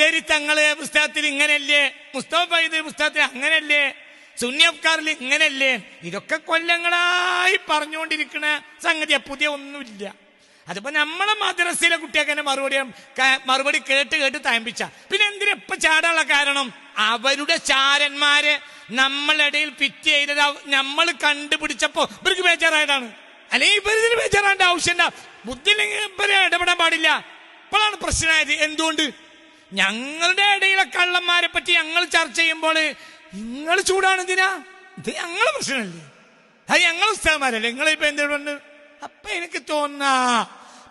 മൗലൂസേരി തങ്ങൾ പുസ്തകത്തിൽ ഇങ്ങനല്ലേ? മുസ്തഫ ഇത് പുസ്തകത്തിൽ അങ്ങനല്ലേ? സുന്യഫ്കാറിൽ ഇങ്ങനല്ലേ? ഇതൊക്കെ കൊല്ലങ്ങളായി പറഞ്ഞുകൊണ്ടിരിക്കുന്ന സംഗതി പുതിയ ഒന്നുമില്ല. അതിപ്പോ നമ്മളെ മദ്രസയിലെ കുട്ടിയൊക്കെ തന്നെ മറുപടി മറുപടി കേട്ട് കേട്ട് തയമ്പിച്ച പിന്നെ എന്തിനാ ഇപ്പൊ ചാടാനുള്ള കാരണം? അവരുടെ ചാരന്മാരെ നമ്മളിടയിൽ ഫിറ്റ് ചെയ്തത് നമ്മൾ കണ്ടുപിടിച്ചപ്പോ ഇവർക്ക് ബേജാറായതാണ്. അല്ലെങ്കിൽ ഇവരിതിന് ബേജാറാണ്ട ആവശ്യമില്ല. ബുദ്ധിയില്ലെങ്കിൽ ഇവരെ ഇടപെടാൻ പാടില്ല. ഇപ്പോഴാണ് പ്രശ്നമായത്. എന്തുകൊണ്ട്? ഞങ്ങളുടെ ഇടയിലെ കള്ളന്മാരെ പറ്റി ഞങ്ങൾ ചർച്ച ചെയ്യുമ്പോൾ നിങ്ങൾ ചൂടാണ് എന്തിനാ? ഇത് ഞങ്ങളെ പ്രശ്നമല്ലേ? അത് ഞങ്ങൾ ഉസ്താമാരല്ലേ നിങ്ങളിപ്പോ എന്തുകൊണ്ട് അപ്പൊ എനിക്ക് തോന്നാ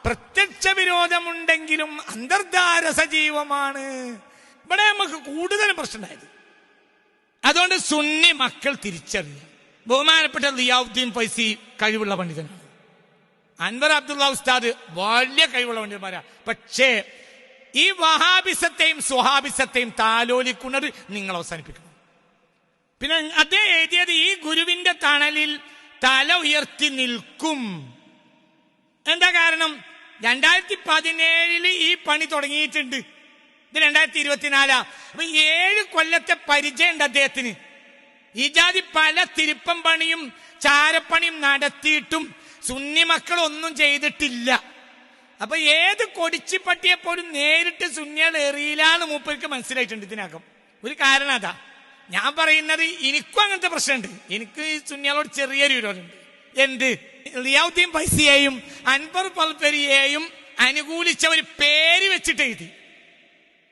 പ്രത്യക്ഷ വിരോധമുണ്ടെങ്കിലും അന്തർധാര സജീവമാണ്. ഇവിടെ നമുക്ക് കൂടുതൽ പ്രശ്നമായത് അതുകൊണ്ട് സുന്നി മക്കൾ തിരിച്ചറിയുക. ബഹുമാനപ്പെട്ട ലിയാവുദ്ദീൻ ഫൈസി കഴിവുള്ള പണ്ഡിതനാണ്. അൻവർ അബ്ദുള്ള ഉസ്താദ് വലിയ കഴിവുള്ള പണ്ഡിതന്മാരാ. പക്ഷേ ഈ വഹാബിസത്തെയും സ്വഹാബിസത്തെയും താലോലിക്കുന്നത് നിങ്ങൾ അവസാനിപ്പിക്കണം പിന്നെ അദ്ദേഹം എഴുതിയത് ഈ ഗുരുവിന്റെ തണലിൽ തല ഉയർത്തി നിൽക്കും. എന്താ കാരണം? രണ്ടായിരത്തി പതിനേഴിൽ ഈ പണി തുടങ്ങിയിട്ടുണ്ട്. ഇത് രണ്ടായിരത്തി ഇരുപത്തിനാലാ അപ്പൊ ഏഴ് കൊല്ലത്തെ പരിചയമുണ്ട് അദ്ദേഹത്തിന്. ഈ ജാതി പല തിരുപ്പം പണിയും ചാരപ്പണിയും നടത്തിയിട്ടും സുന്നി മക്കൾ ഒന്നും ചെയ്തിട്ടില്ല. അപ്പൊ ഏത് കൊടിച്ചിപ്പട്ടിയെ പോലും നേരിട്ട് സുന്നികൾ എറിയില്ലാന്ന് മൂപ്പർക്ക് മനസ്സിലായിട്ടുണ്ട് ഇതിനകം. ഒരു കാരണം അതാ. ഞാൻ പറയുന്നത് എനിക്കും അങ്ങനത്തെ പ്രശ്നമുണ്ട്. എനിക്ക് ഈ ചെറിയൊരു വിരോധമുണ്ട് എന്ത്? റിയാവുദ്ദീൻ പൈസയെയും അൻപർ പൽപ്പരിയെയും അനുകൂലിച്ച ഒരു പേര് വെച്ചിട്ട് എഴുതി.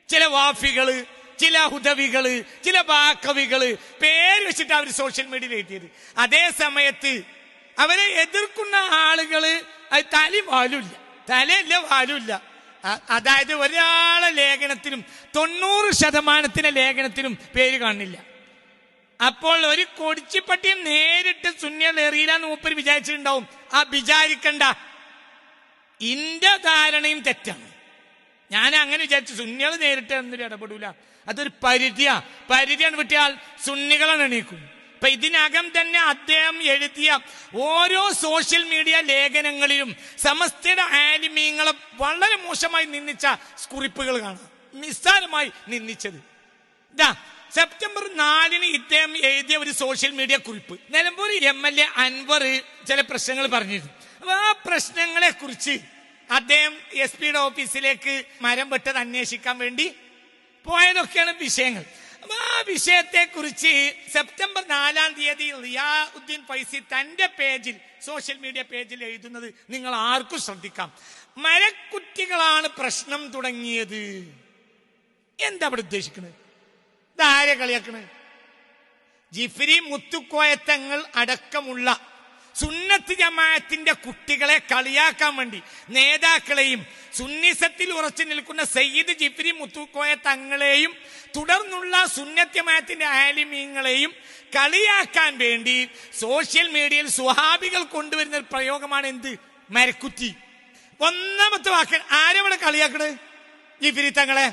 ചില വാഫികൾ ചില ഹുദവികൾ ചില ബാക്കവികൾ പേര് വെച്ചിട്ട് അവർ സോഷ്യൽ മീഡിയയിൽ എഴുതിയത്. അതേ സമയത്ത് അവരെ എതിർക്കുന്ന ആളുകൾ അത് തലി വാലുമില്ല തലയില്ല വാലുമില്ല. അതായത് ഒരാളെ ലേഖനത്തിനും തൊണ്ണൂറ് ശതമാനത്തിന്റെ ലേഖനത്തിനും പേര് കാണില്ല. അപ്പോൾ ഒരു കൊടിച്ചിപ്പട്ടിയും നേരിട്ട് സുന്യൽ എറിയില്ലാന്ന് മൂപ്പര് വിചാരിച്ചിട്ടുണ്ടാവും. ആ വിചാരിക്കണ്ട. ഇന്റെ ധാരണയും തെറ്റാണ്. ഞാൻ അങ്ങനെ വിചാരിച്ചു സുന്നികൾ നേരിട്ട് എന്തൊരു ഇടപെടൂല. അതൊരു പരിധിയാ. പരിധിയാണ് വിട്ടിയാൽ സുന്നികളാണ് എണീക്കും ഇപ്പൊ ഇതിനകം തന്നെ അദ്ദേഹം എഴുതിയ ഓരോ സോഷ്യൽ മീഡിയ ലേഖനങ്ങളിലും സമസ്തയുടെ ആലിമീങ്ങളെ വളരെ മോശമായി നിന്ദിച്ച കുറിപ്പുകൾ കാണാം. നിസ്സാരമായി നിന്ദിച്ചത്. ഇതാ സെപ്റ്റംബർ നാലിന് ഇദ്ദേഹം എഴുതിയ ഒരു സോഷ്യൽ മീഡിയ കുറിപ്പ്. Nilambur M L A Anvar ചില പ്രശ്നങ്ങൾ പറഞ്ഞിരുന്നു. അപ്പൊ ആ പ്രശ്നങ്ങളെ കുറിച്ച് അദ്ദേഹം എസ് പിയുടെ ഓഫീസിലേക്ക് മരം വെട്ടത് അന്വേഷിക്കാൻ വേണ്ടി പോയതൊക്കെയാണ് വിഷയങ്ങൾ. ആ വിഷയത്തെ കുറിച്ച് സെപ്റ്റംബർ നാലാം തീയതി റിയാഉദ്ദീൻ ഫൈസി തന്റെ പേജിൽ സോഷ്യൽ മീഡിയ പേജിൽ എഴുതുന്നത് നിങ്ങൾ ആർക്കും ശ്രദ്ധിക്കാം. മരക്കുറ്റികളാണ് പ്രശ്നം തുടങ്ങിയത്. എന്താ അവിടെ ഉദ്ദേശിക്കുന്നത് ഇതാരെ കളിയാക്കണേ? ജിഫിരി മുത്തുക്കോയത്തങ്ങൾ അടക്കമുള്ള സുന്നത്ത് ജമാഅത്തിന്റെ കുട്ടികളെ കളിയാക്കാൻ വേണ്ടി നേതാക്കളെയും സുന്നിസത്തിൽ ഉറച്ചു നിൽക്കുന്ന സയ്യിദ് ജിഫ്രി മുത്തുക്കോയ തങ്ങളെയും തുടർന്നുള്ള സുന്നത്ത് ജമാഅത്തിന്റെ ആലിമീങ്ങളെയും കളിയാക്കാൻ വേണ്ടി സോഷ്യൽ മീഡിയയിൽ സുഹാബികൾ കൊണ്ടുവരുന്ന ഒരു പ്രയോഗമാണ് എന്ത്? മരക്കുറ്റി. ഒന്നാമത്തെ വാക്ക് ആരെവിടെ കളിയാക്കണത് ജിഫിരി തങ്ങളെ.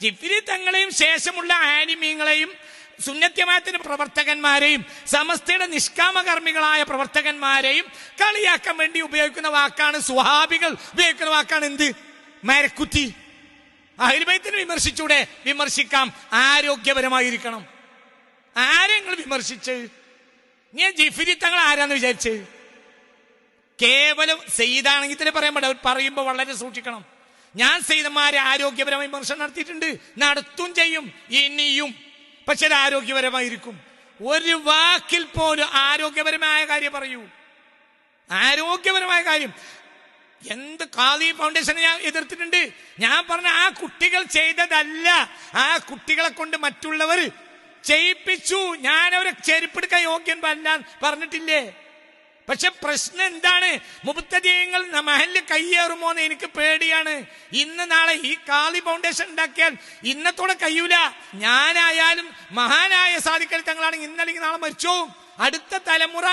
ജിഫിരി തങ്ങളെയും ശേഷമുള്ള ആനിമീങ്ങളെയും സുന്നത്യമാത്തിന്റെ പ്രവർത്തകന്മാരെയും സമസ്തയുടെ നിഷ്കാമകർമ്മികളായ പ്രവർത്തകന്മാരെയും കളിയാക്കാൻ വേണ്ടി ഉപയോഗിക്കുന്ന വാക്കാണ് സുഹാബികൾ. ഉപയോഗിക്കുന്ന വാക്കാണ് എന്ത്? മരക്കുറ്റി. അഹിൽബൈത്തിനെ വിമർശിച്ചൂടെ വിമർശിക്കാം. ആരോഗ്യപരമായിരിക്കണം. ആരെ നിങ്ങൾ വിമർശിച്ച്? ഞാൻ ജിഫിരി തങ്ങൾ ആരാന്ന് വിചാരിച്ച്? കേവലം സെയ്താണെങ്കിൽ തന്നെ പറയാൻ പാടില്ല. പറയുമ്പോൾ വളരെ സൂക്ഷിക്കണം. ഞാൻ സെയ്തന്മാരെ ആരോഗ്യപരമായി വിമർശനം നടത്തിയിട്ടുണ്ട്. നടത്തും ചെയ്യും. ഇനിയും. പക്ഷെ അത് ആരോഗ്യപരമായിരിക്കും. ഒരു വാക്കിൽ പോലും ആരോഗ്യപരമായ കാര്യം പറയൂ. ആരോഗ്യപരമായ കാര്യം. എന്ത് കാളി ഫൗണ്ടേഷനെ ഞാൻ എതിർത്തിട്ടുണ്ട്. ഞാൻ പറഞ്ഞ ആ കുട്ടികൾ ചെയ്തതല്ല. ആ കുട്ടികളെ കൊണ്ട് മറ്റുള്ളവർ ചെയ്യിപ്പിച്ചു. ഞാൻ അവരെ ചെരുപ്പെടുക്കാൻ യോഗ്യൻ പറഞ്ഞിട്ടില്ലേ? പക്ഷെ പ്രശ്നം എന്താണ്? മുപ്പത്തധികങ്ങൾ മഹലിൽ കയ്യേറുമോ എന്ന് എനിക്ക് പേടിയാണ്. ഇന്ന് നാളെ ഈ കാളി ഫൗണ്ടേഷൻ ഉണ്ടാക്കിയാൽ ഇന്നത്തോടെ കഴിയൂല. ഞാനായാലും മഹാനായ സാധിക്കൽ തങ്ങളാണെങ്കിൽ ഇന്നല്ലെങ്കിൽ നാളെ മരിച്ചോ അടുത്ത തലമുറ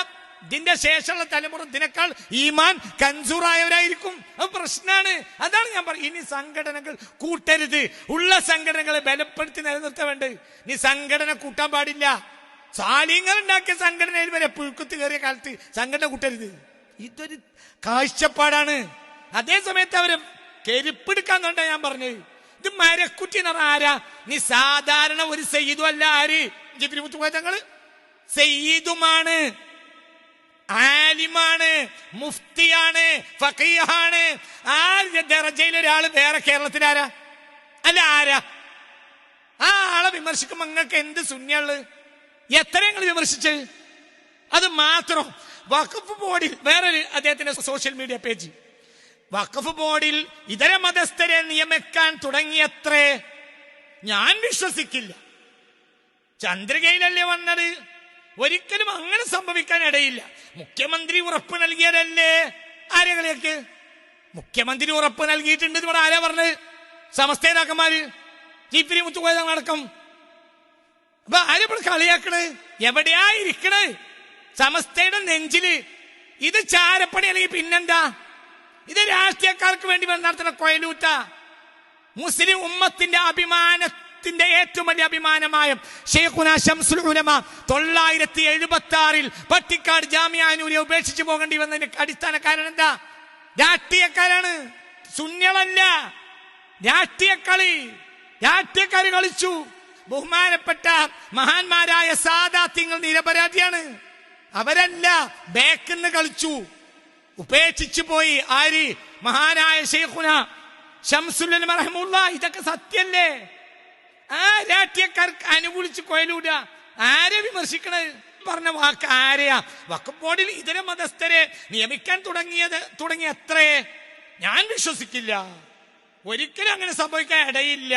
ഇതിന്റെ ശേഷമുള്ള തലമുറ ഇതിനേക്കാൾ ഈമാൻ കൻസൂറായവരായിരിക്കും അത് പ്രശ്നമാണ് അതാണ് ഞാൻ പറയുന്നത് ഇനി സംഘടനകൾ കൂട്ടരുത്. ഉള്ള സംഘടനകളെ ബലപ്പെടുത്തി നിലനിർത്തവേണ്ടത് ഇനി സംഘടന കൂട്ടാൻ പാടില്ല. സാലിങ്ങൾ ഉണ്ടാക്കിയ സംഘടനയിൽ വരെ പുഴുക്കത്ത് കയറിയ കാലത്ത് സംഘടന കൂട്ടരുത്. ഇതൊരു കാഴ്ചപ്പാടാണ്. അതേ സമയത്ത് അവർ കണ്ട ഞാൻ പറഞ്ഞത്. ഇത് മരക്കുറ്റി ആരാ? നീ സാധാരണ ഒരു സയ്യിദും അല്ല ആര്? ജിബിരി സെയ്തുമാണ് സയ്യിദുമാണ് ആലിമാണ് മുഫ്തിയാണ് ഫക്കീഹാണ് ആ ദറജയിൽ ഒരാൾ വേറെ കേരളത്തിൽ ആരാ? അല്ല ആരാ? ആ ആളെ വിമർശിക്കുമ്പോ നിങ്ങൾക്ക് എന്ത് ശൂന്യുള്ളു എത്ര വിമർശിച്ച് അത് മാത്രം. വഖഫ് ബോർഡിൽ വേറെ അദ്ദേഹത്തിന്റെ സോഷ്യൽ മീഡിയ പേജ്. വഖഫ് ബോർഡിൽ ഇതര മതസ്ഥരെ നിയമിക്കാൻ തുടങ്ങിയത്രേ ഞാൻ വിശ്വസിക്കില്ല. ചന്ദ്രികയിലല്ലേ വന്നത്? ഒരിക്കലും അങ്ങനെ സംഭവിക്കാൻ ഇടയില്ല മുഖ്യമന്ത്രി ഉറപ്പ് നൽകിയതല്ലേ? ആരെങ്കിലേക്ക് മുഖ്യമന്ത്രി ഉറപ്പ് നൽകിയിട്ടുണ്ട് ഇവിടെ ആരാ പറഞ്ഞത്? സമസ്തേതാക്കന്മാര്. ചീപ്പിരി മുത്തുപോയതടക്കം അപ്പൊ ആരെപ്പോഴും കളിയാക്കണ്? എവിടെയാ ഇരിക്കണ് സമസ്തയുടെ നെഞ്ചിൽ. ഇത് ചാരപ്പണി അല്ലെങ്കിൽ പിന്നെന്താ? ഇത് രാഷ്ട്രീയക്കാർക്ക് വേണ്ടി നടത്തുന്ന കൊയലൂറ്റ. മുസ്ലിം ഉമ്മത്തിന്റെ അഭിമാനത്തിന്റെ ഏറ്റവും വലിയ അഭിമാനമായ ഷെയ്ഖുന ഷംസുൽ തൊള്ളായിരത്തി എഴുപത്തി ആറിൽ പട്ടിക്കാട് ജാമ്യാനൂരെ ഉപേക്ഷിച്ചു പോകേണ്ടി വന്നതിന്റെ അടിസ്ഥാന കാരണം എന്താ? രാഷ്ട്രീയക്കാരാണ്. ശൂന്യളല്ല രാഷ്ട്രീയക്കളി. രാഷ്ട്രീയക്കാർ കളിച്ചു. ബഹുമാനപ്പെട്ട മഹാന്മാരായ സാദാത്യങ്ങൾ നിരപരാധിയാണ്. അവരല്ല ബേക്കെന്ന് കളിച്ചു. ഉപേക്ഷിച്ചു പോയി ആര്? മഹാനായ ഷെയ്ഖുന ഷംസുൽ മറഹമുള്ള ഇതൊക്കെ സത്യല്ലേ ആ രാഷ്ട്രീയക്കാർക്ക് അനുകൂലിച്ച് കൊയലൂട ആരെ വിമർശിക്കണത് പറഞ്ഞ വാക്ക് ആരെയാ? വക്കഫ് ബോർഡിൽ ഇതര മതസ്ഥരെ നിയമിക്കാൻ തുടങ്ങിയത് തുടങ്ങി എത്രേ ഞാൻ വിശ്വസിക്കില്ല. ഒരിക്കലും അങ്ങനെ സംഭവിക്കാൻ ഇടയില്ല.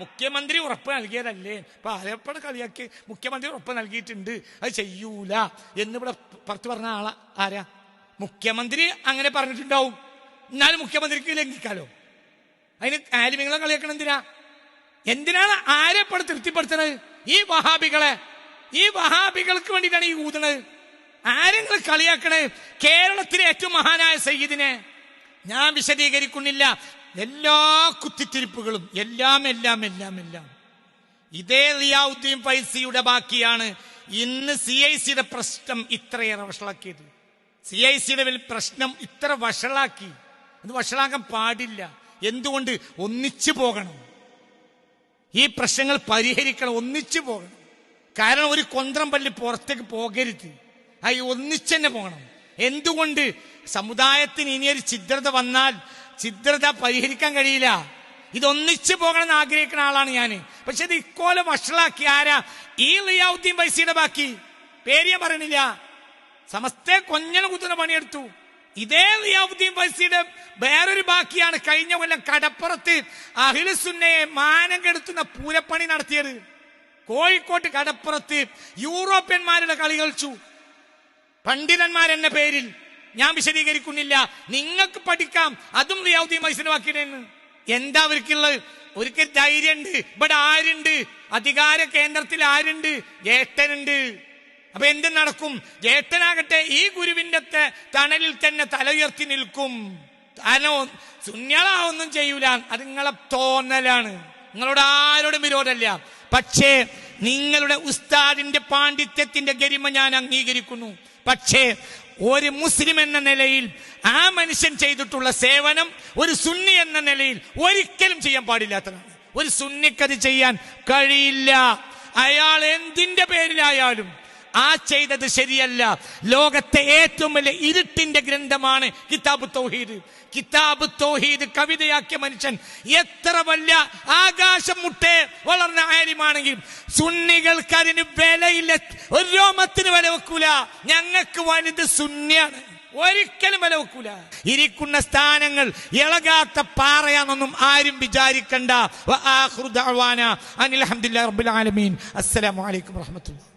മുഖ്യമന്ത്രി ഉറപ്പ് നൽകിയതല്ലേ? ഇപ്പൊ ആലപ്പുഴ കളിയാക്കി? മുഖ്യമന്ത്രി ഉറപ്പ് നൽകിയിട്ടുണ്ട്. അത് ചെയ്യൂല. എന്നിവിടെ പുറത്ത് പറഞ്ഞ ആളാ ആരാ? മുഖ്യമന്ത്രി അങ്ങനെ പറഞ്ഞിട്ടുണ്ടാവും. എന്നാലും മുഖ്യമന്ത്രിക്ക് ലംഘിക്കാലോ? അതിന് ആലിമിങ്ങളെ കളിയാക്കണം എന്തിനാ? എന്തിനാണ് ആരെ ഇപ്പോൾ തൃപ്തിപ്പെടുത്തുന്നത്? ഈ വഹാബികളെ. ഈ വഹാബികൾക്ക് വേണ്ടിയിട്ടാണ് ഈ ഊതണത്. ആരെങ്കിൽ കളിയാക്കണേ കേരളത്തിലെ ഏറ്റവും മഹാനായ സയ്യിദിനെ. ഞാൻ വിശദീകരിക്കുന്നില്ല. എല്ലാ കുത്തിത്തിരിപ്പുകളും എല്ലാം എല്ലാം എല്ലാം എല്ലാം. ഇതേ റിയാവുദ്ദീൻ പൈസയുടെ ബാക്കിയാണ് ഇന്ന് സി ഐ സിയുടെ പ്രശ്നം ഇത്രയേറെ വഷളാക്കിയത്. സി ഐ സിയുടെ പ്രശ്നം ഇത്ര വഷളാക്കി. അത് വഷളാക്കാൻ പാടില്ല. എന്തുകൊണ്ട്? ഒന്നിച്ചു പോകണം. ഈ പ്രശ്നങ്ങൾ പരിഹരിക്കണം ഒന്നിച്ചു പോകണം. കാരണം ഒരു കൊന്ത്രം പള്ളി പുറത്തേക്ക് പോകരുത്. ഈ ഒന്നിച്ചു തന്നെ പോകണം. എന്തുകൊണ്ട്? സമുദായത്തിന് ഇനിയൊരു ഛിദ്രത വന്നാൽ ഛിദ്രത പരിഹരിക്കാൻ കഴിയില്ല. ഇതൊന്നിച്ചു പോകണം എന്ന് ആഗ്രഹിക്കുന്ന ആളാണ് ഞാൻ പക്ഷെ ഇത് ഇക്കോലം വഷളാക്കി. ആരാ? ഈ ലിയാവുദ്ദീൻ പൈസയുടെ ബാക്കി. പേര് ഞാൻ പറയണില്ല. സമസ്ത കൊഞ്ഞന കുത്തുന്ന പണിയെടുത്തു. ഇതേ ലിയാവുദ്ദീൻ പൈസയുടെ വേറൊരു ബാക്കിയാണ് കഴിഞ്ഞ കൊല്ലം കടപ്പുറത്ത് അഹിലുസുന്നയെ മാനം കെടുത്തുന്ന പൂരപ്പണി നടത്തിയത്. കോഴിക്കോട്ട് കടപ്പുറത്ത് യൂറോപ്യന്മാരുടെ കളി കളിച്ചു. പണ്ഡിതന്മാരെന്ന പേരിൽ ഞാൻ വിശദീകരിക്കുന്നില്ല. നിങ്ങൾക്ക് പഠിക്കാം. അതും റിയാദി ബാക്കിയാണ് എന്താ അവർക്കുള്ളത്? ഒരിക്കൽ ധൈര്യമുണ്ട് ഇവിടെ ആരുണ്ട്? അധികാര കേന്ദ്രത്തിൽ ആരുണ്ട്? ജ്യേഷ്ഠനുണ്ട്. അപ്പൊ എന്ത് നടക്കും? ജ്യേഷ്ഠനാകട്ടെ ഈ ഗുരുവിന്റെ തണലിൽ തന്നെ തല ഉയർത്തി നിൽക്കും. താനോ ശുന്യളാവൊന്നും ചെയ്യൂല. അത് നിങ്ങളെ തോന്നലാണ്. നിങ്ങളോട് ആരോടും വിരോധമല്ല. പക്ഷേ നിങ്ങളുടെ ഉസ്താദിന്റെ പാണ്ഡിത്യത്തിന്റെ ഗരിമ ഞാൻ അംഗീകരിക്കുന്നു. പക്ഷേ ഒരു മുസ്ലിം എന്ന നിലയിൽ ആ മനുഷ്യൻ ചെയ്തിട്ടുള്ള സേവനം ഒരു സുന്നി എന്ന നിലയിൽ ഒരിക്കലും ചെയ്യാൻ പാടില്ലാത്തതാണ്. ഒരു സുന്നിക്കത് ചെയ്യാൻ കഴിയില്ല. അയാൾ എന്തിന്റെ പേരിലായാലും ആ ചെയ്തത് ശരിയല്ല. ലോകത്തെ ഏറ്റവും വലിയ ഇരുട്ടിന്റെ ഗ്രന്ഥമാണ് കിതാബ് തൗഹീദ്. കിതാബ് തൗഹീദ് കവിതയാക്കിയ മനുഷ്യൻ എത്ര വലിയ ആകാശം മുട്ടേ വളർന്ന ആര്യമാണെങ്കിൽ സുന്നികൾക്ക് അതിന് വിലയില്ല. ഒരു രോമത്തിന് വില വെക്കൂല. ഞങ്ങൾക്ക് വലുത് സുന്നിയാണ്. ഒരിക്കലും വില വെക്കൂല. ഇരിക്കുന്ന സ്ഥാനങ്ങൾ ഇളകാത്ത പാറയാണെന്നൊന്നും ആരും വിചാരിക്കണ്ട. അനിൽ ഹംദുലില്ലാഹി റബ്ബിൽ ആലമീൻ. വറഹ്മത്തുള്ളാഹി